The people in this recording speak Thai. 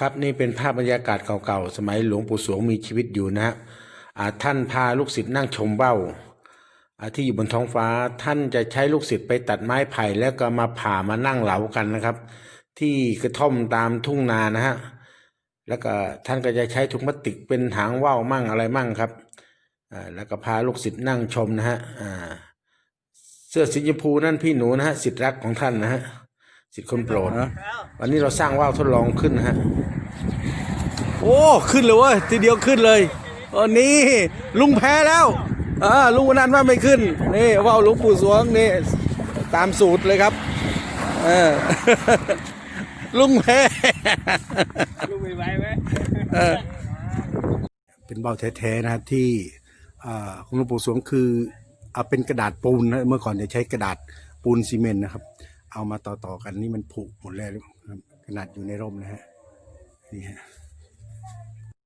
ครับนี่เป็นภาพบรรยากาศเก่าๆ สมัยหลวงปู่สวงมีชีวิตอยู่นะฮะอ่าท่านพาลูกศิษย์นั่งชมว่าวอ่าที่อยู่บนท้องฟ้าท่านจะใช้ลูกศิษย์ไปตัดไม้ไผ่แล้วก็มาผ่ามานั่งเหลากันนะครับ ที่กระท่อมตามทุ่งนานะฮะแล้วก็ท่านก็จะใช้ถุงพลาสติกเป็นหางว่าวมั่งอะไรมั่งครับอ่าแล้วก็พาลูกศิษย์นั่งชมนะฮะอ่าเสื้อสีชมพูนั่นพี่หนูนะฮะศิษย์รักของท่านนะฮะศิษย์คนโปรดวันนี้เราสร้างว่าวทดลองขึ้นนะฮะ โอ้ขึ้นเลยเว้ยทีเดียวขึ้นเลยอันนี้ลุงแพ้แล้วอ่าลุงวันนั้นว่าไม่ขึ้นนี่ว่าวหลวงปู่สวงนี่ตามสูตรเลยครับเออลุงแพ้ลูกไปไหวไหมเป็นเบ้าแท้ๆนะครับที่อ่าของหลวงปู่สวงคือเอาเป็นกระดาษปูนนะเมื่อก่อนจะใช้กระดาษปูนซีเมนต์นะครับ เอามาต่อๆกันนี่มันผุหมดแล้วครับขนาดอยู่ในร่มนะฮะ Yeah.